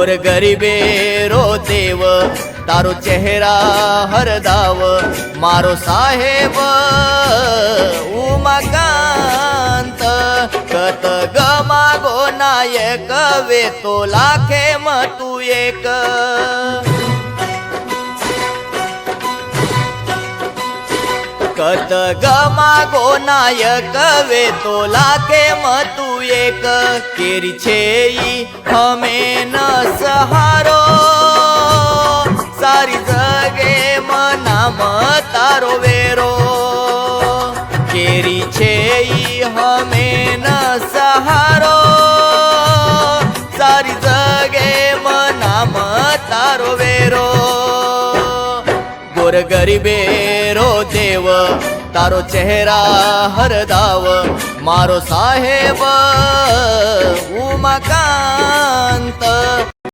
ગોર ગરીબે row દેવ તારો ચહેરા હરદાવ મારો સાહેબ ઉમાકાંત કત ગમા ગો નાયક વે તો લાખે મતું એક કત ગમા ગો નાયક વે તો લાગે મતું એક. કેરી છે ઈ હમે ન સહારો. સારી જગે મનામ તારો વેરો. કેરી છે ઈ હમે ન સહારો. સારી જગે મનામ તારો વેરો. ગોર ગરીબે રો દેવ તારો ચહેરા હરદાવ મારો સાહેબ ઉમાકાંત.